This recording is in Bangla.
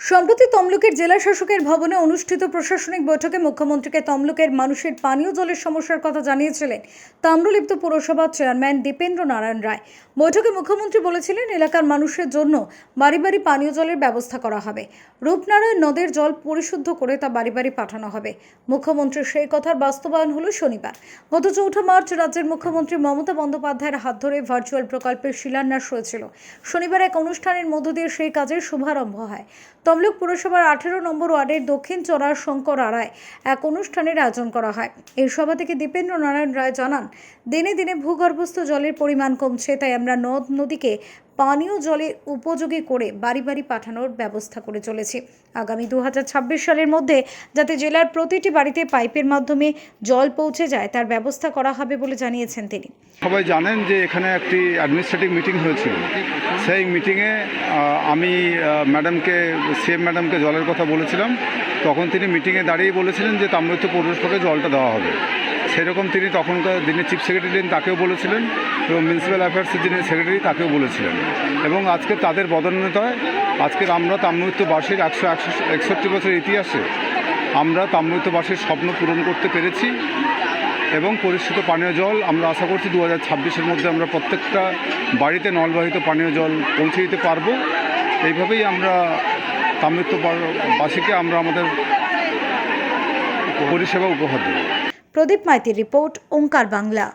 সম্প্রতি তমলুকের জেলা শাসকের ভবনে অনুষ্ঠিত প্রশাসনিক বৈঠকে মুখ্যমন্ত্রীকে তমলুকের মানুষের পানীয় জলের সমস্যার কথা জানিয়েছিলেন তাম্রলিপ্ত পুরসভার চেয়ারম্যান দীপেন্দ্র নারায়ণ রায়। বৈঠকে মুখ্যমন্ত্রী বলেছিলেন, এলাকার মানুষের জন্য বাড়ি বাড়ি পানীয় জলের ব্যবস্থা করা হবে। রূপনারায়ণ নদের জল পরিশুদ্ধ করে তা বাড়ি বাড়ি পাঠানো হবে। মুখ্যমন্ত্রীর সেই কথার বাস্তবায়ন হলো শনিবার। গত চৌঠা মার্চ রাজ্যের মুখ্যমন্ত্রী মমতা বন্দ্যোপাধ্যায়ের হাত ধরে ভার্চুয়াল প্রকল্পের শিলান্যাস হয়েছিল। শনিবার এক অনুষ্ঠানের মধ্য দিয়ে সেই কাজের শুভারম্ভ হয়। তমলুক পুরসভার আঠেরো নম্বর ওয়ার্ডের দক্ষিণ চড়ার শঙ্কর আড়ায় এক অনুষ্ঠানের আয়োজন করা হয়। এই সভা থেকে দীপেন্দ্র নারায়ণ রায় জানান, দিনে দিনে ভূগর্ভস্থ জলের পরিমাণ কমছে, তাই আমরা নদ, নদীকে পানীয় জলের উপযোগী করে বাড়ি বাড়ি পাঠানোর ব্যবস্থা করে চলেছে। আগামী দু হাজার ছাব্বিশ সালের মধ্যে যাতে জেলার প্রতিটি বাড়িতে পাইপের মাধ্যমে জল পৌঁছে যায়, তার ব্যবস্থা করা হবে বলে জানিয়েছেন তিনি। সবাই জানেন যে এখানে একটি অ্যাডমিনিস্ট্রেটিভ মিটিং হয়েছিল। সেই মিটিংয়ে আমি ম্যাডামকে সিএম ম্যাডামকে জলের কথা বলেছিলাম। তখন তিনি মিটিংয়ে দাঁড়িয়ে বলেছিলেন যে তাম্রলিপ্ত পৌরসভাকে জলটা দেওয়া হবে। সেরকম তিনি তখনকার দিনে চিফ সেক্রেটারি তাকেও বলেছিলেন এবং মিউনিসিপ্যাল অ্যাফেয়ার্সের যিনি সেক্রেটারি তাকেও বলেছিলেন। এবং আজকে তাদের বদন্যতায় আজকের আমরা তাম্রলিপ্তবাসীর একশো একশো একষট্টি বছরের ইতিহাসে আমরা তাম্রলিপ্তবাসীর স্বপ্ন পূরণ করতে পেরেছি এবং পরিষ্কৃত পানীয় জল আমরা আশা করছি দু হাজার ছাব্বিশের মধ্যে আমরা প্রত্যেকটা বাড়িতে নলবাহিত পানীয় জল পৌঁছে দিতে পারব। এইভাবেই আমরা তামৃত্যবাসীকে আমরা আমাদের পরিষেবা উপহার দেবো। প্রদীপ মাইতির রিপোর্ট ওঙ্কার বাংলা।